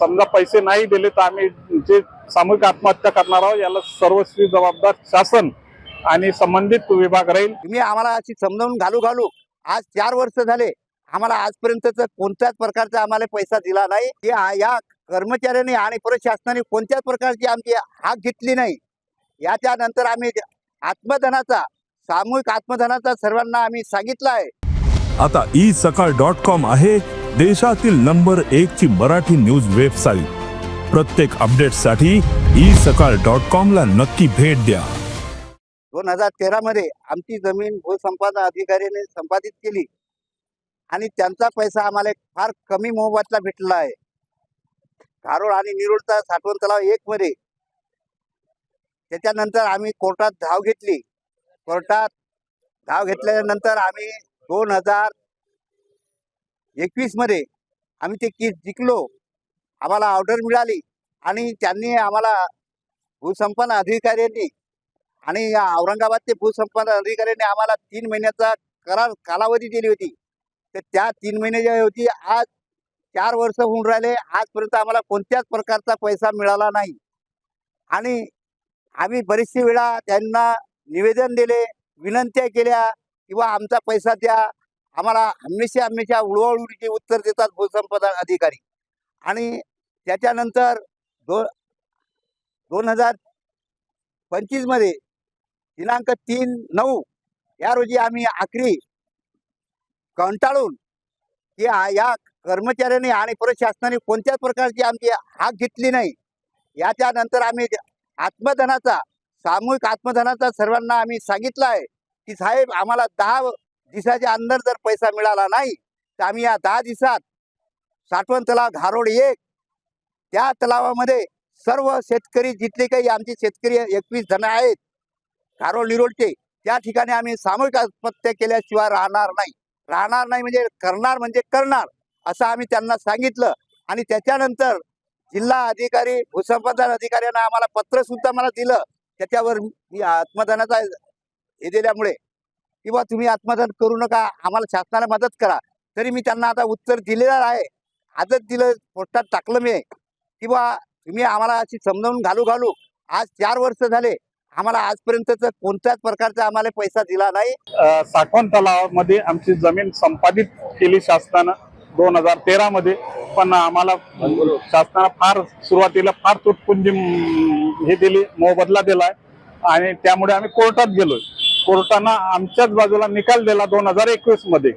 समजा पैसे नाही दिले तर आम्ही जे सामूहिक आत्महत्या करणार आहोत याला सर्वस्वी जबाबदार शासन आणि संबंधित विभाग राहील. तुम्ही आम्हाला अशी समजावून घालू घालू आज चार वर्ष झाले आम्हाला आजपर्यंतच कोणत्याच प्रकारचा आम्हाला पैसा दिला नाही. या कर्मचाऱ्यांनी आणि प्रशासनाने कोणत्याच प्रकारची आमची हाक घेतली नाही. याच्या नंतर आम्ही आत्मधनाचा सामूहिक आत्मधनाचा सर्वांना आम्ही सांगितलं आहे. आता ई सकाळ डॉट कॉम आहे. देशातील नंबर एक ची मराठी न्यूज वेबसाईट. प्रत्येक अपडेटसाठी ई सकाळ डॉट कॉम ला नक्की भेट द्या. दोन हजार तेरा मध्ये आमची जमीन भूसंपादन अधिकाऱ्याने संपादित केली. आणि त्यांचा पैसा आम्हाला फार कमी मोबदला भेटला आहे. धारोड आणि निरोडचा साठवण तलाव एक मध्ये. त्याच्यानंतर आम्ही कोर्टात धाव घेतली. कोर्टात धाव घेतल्यानंतर आम्ही दोन हजार एकवीसमध्ये आम्ही ते केस जिंकलो. आम्हाला ऑर्डर मिळाली आणि त्यांनी आम्हाला भूसंपन्न अधिकाऱ्यांनी आणि या औरंगाबादचे भूसंपन्न अधिकाऱ्यांनी आम्हाला तीन महिन्याचा करार कालावधी दिली होती. तर त्या तीन महिने जे होती आज चार वर्ष होऊन राहिले. आजपर्यंत आम्हाला कोणत्याच प्रकारचा पैसा मिळाला नाही. आणि आम्ही बरेचसे वेळा त्यांना निवेदन दिले विनंत्या केल्या किंवा आमचा पैसा द्या. आम्हाला हमेशा हमेशा उडवाउडीचे उत्तर देतात भूसंपदा अधिकारी. आणि त्याच्यानंतर दो दोन हजार पंचवीसमध्ये दिनांक तीन नऊ या रोजी आम्ही आखरी कंटाळून की या कर्मचाऱ्यांनी आणि प्रशासनाने कोणत्याच प्रकारची आमची हाक घेतली नाही याच्या नंतर आम्ही आत्मधनाचा सामूहिक आत्मधनाचा सर्वांना आम्ही सांगितलं आहे की साहेब आम्हाला दहा दिसाच्या अंदर जर पैसा मिळाला नाही तर आम्ही या दहा दिवसात साठवण तलाव घारोड एक त्या तलावामध्ये सर्व शेतकरी जितले काही आमचे शेतकरी एकवीस जण आहेत घारोड निरोडचे त्या ठिकाणी आम्ही सामूहिक आत्महत्या केल्याशिवाय राहणार नाही. राहणार नाही म्हणजे करणार म्हणजे करणार असं आम्ही त्यांना सांगितलं. आणि त्याच्यानंतर जिल्हा अधिकारी भूसंपादन अधिकाऱ्यांना आम्हाला पत्र सुद्धा मला दिलं. त्याच्यावर मी आत्मदानाचा हे दिल्यामुळे. किंवा तुम्ही आत्मदान करू नका आम्हाला शासनाला मदत करा. तरी मी त्यांना आता उत्तर दिलेलं आहे. आजच दिलं पोस्टात टाकलं मी. किंवा तुम्ही आम्हाला अशी समजावून घालू घालू. आज चार वर्ष झाले. आम्हाला आजपर्यंतच कोणत्याच प्रकारचा आम्हाला पैसा दिला नाही. साखवण तलावामध्ये आमची जमीन संपादित केली शासनानं दोन हजार तेरा मध्ये. पण आम्हाला शासनानं फार सुरुवातीला फार तुटपुंजी हे दिली मोबदला दिलाय. आणि त्यामुळे आम्ही कोर्टात गेलोय. कोर्टानं आमच्याच बाजूला निकाल दिला दोन हजार एकवीसमध्ये.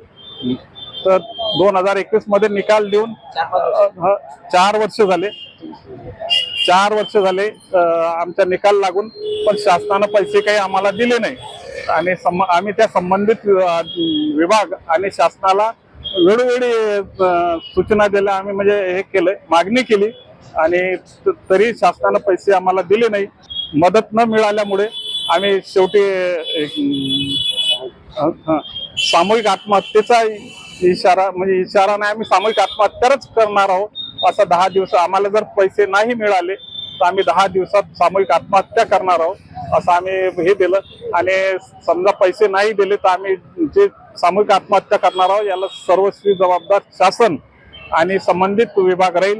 तर दोन हजार एकवीसमध्ये निकाल देऊन ह, चार वर्ष झाले. चार वर्ष झाले आमचा निकाल लागून पण शासनानं पैसे काही आम्हाला दिले नाही. आणि आम्ही त्या संबंधित विभाग आणि शासनाला वेळोवेळी सूचना दिल्या. आम्ही म्हणजे हे केलं मागणी केली. आणि त- तरी शासनानं पैसे आम्हाला दिले नाही. मदत न मिळाल्यामुळे आम्ही शेवटी सामूहिक आत्महत्येचा इशारा म्हणजे इशारा नाही आम्ही सामूहिक आत्महत्याच करणार आहोत असं दहा दिवस आम्हाला जर पैसे नाही मिळाले तर आम्ही दहा दिवसात सामूहिक आत्महत्या करणार आहोत असं आम्ही हे दिलं. आणि समजा पैसे नाही दिले तर आम्ही जे सामूहिक आत्महत्या करणार आहोत याला सर्वस्वी जबाबदार शासन आणि संबंधित विभाग राहील.